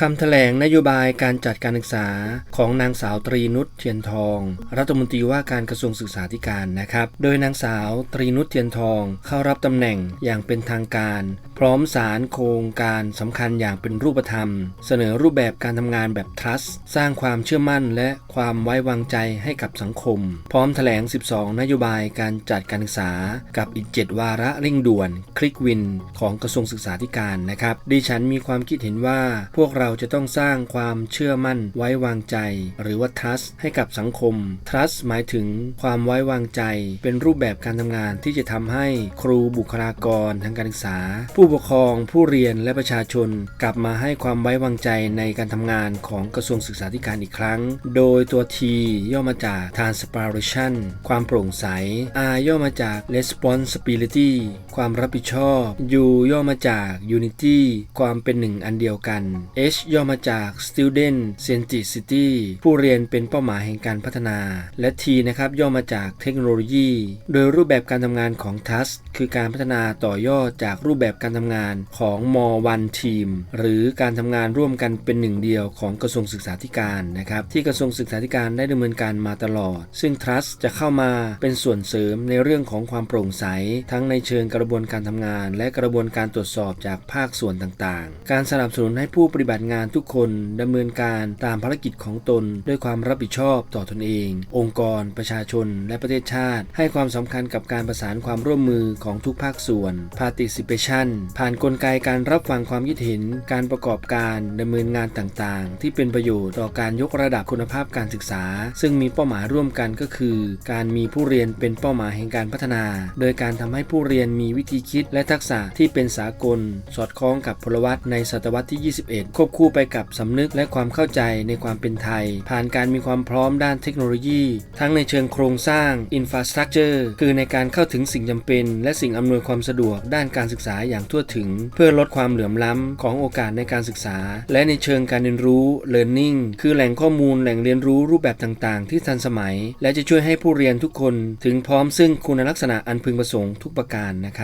คำแถลงนโยบายการจัดการศึกษาของนางสาวตรีนุชเทียนทอง รัฐมนตรีว่าการกระทรวงศึกษาธิการนะครับ โดยนางสาวตรีนุชเทียนทองเข้ารับตำแหน่งอย่างเป็นทางการพร้อมสารโครงการสำคัญอย่างเป็นรูปธรรม เสนอรูปแบบการทำงานแบบ trust สร้างความเชื่อมั่นและความไว้วางใจให้กับสังคม พร้อมแถลง 12 นโยบายการจัดการศึกษา กับอีก 7 วาระเร่งด่วน คลิกวิน ของกระทรวงศึกษาธิการนะครับดิฉันมีความคิดเห็นว่า พวกเราจะต้องสร้างความเชื่อมั่นไว้วางใจ หรือว่า trust ให้กับสังคม trust หมายถึงความไว้วางใจ เป็นรูปแบบการทำงานที่จะทำให้ครูบุคลากรทางการศึกษาผูู้้ปกครองผู้เรียนและประชาชนกลับมาให้ความไว้วางใจในการทำงานของกระทรวงศึกษาธิการอีกครั้ง โดยตัว T ย่อมาจาก transparency ความโปร่งใส R ย่อมาจาก responsibility ความรับผิดชอบ U ย่อมาจาก unity ความเป็นหนึ่งอันเดียวกัน H ย่อมาจาก student centricity ผู้เรียนเป็นเป้าหมายแห่งการพัฒนา และ T นะครับย่อมาจากเทคโนโลยี โดยรูปแบบการทำงานของ TAS คือการพัฒนาต่อยอดจากรูปแบบการทำงานของม1 Team หรือการทำงานร่วมกันเป็นหนึ่งเดียวของกระทรวงศึกษาธิการนะครับที่กระทรวงศึกษาธิการได้ดำเนินการมาตลอด ซึ่ง Trust จะเข้ามาเป็นส่วนเสริมในเรื่องของความโปร่งใส ทั้งในเชิงกระบวนการทำงาน และกระบวนการตรวจสอบจากภาคส่วนต่างๆ การสนับสนุนให้ผู้ปฏิบัติงานทุกคนดำเนินการตามภารกิจของตน ด้วยความรับผิดชอบต่อตนเอง องค์กร ประชาชน และประเทศชาติ ให้ความสำคัญกับการประสานความร่วมมือของทุกภาคส่วน participation ผ่านนกลไกการรับฟังความคิดเห็น การประกอบการดำเนินงานต่างๆ ที่เป็นประโยชน์ต่อการยกระดับคุณภาพการศึกษา ซึ่งมีเป้าหมายร่วมกันก็คือ การมีผู้เรียนเป็นเป้าหมายแห่งการพัฒนา โดยการทำให้ผู้เรียนมีวิธีคิดและทักษะที่เป็นสากล สอดคล้องกับพลวัตในศตวรรษที่ 21 ควบคู่ไปกับสำนึกและความเข้าใจในความเป็นไทย ผ่านการมีความพร้อมด้านเทคโนโลยี ทั้งในเชิงโครงสร้าง infrastructure คือในการเข้าถึงสิ่งจำเป็น และสิ่งอำนวยความสะดวกด้านการศึกษาอย่างทั่วถึง เพื่อลดความเหลื่อมล้ำของโอกาสในการศึกษา และในเชิงการเรียนรู้ learning คือแหล่งข้อมูลแหล่งเรียนรู้รูปแบบต่างๆ ที่ทันสมัย และจะช่วยให้ผู้เรียนทุกคน ถึงพร้อมซึ่งคุณลักษณะอันพึงประสงค์ทุกประการนะครับ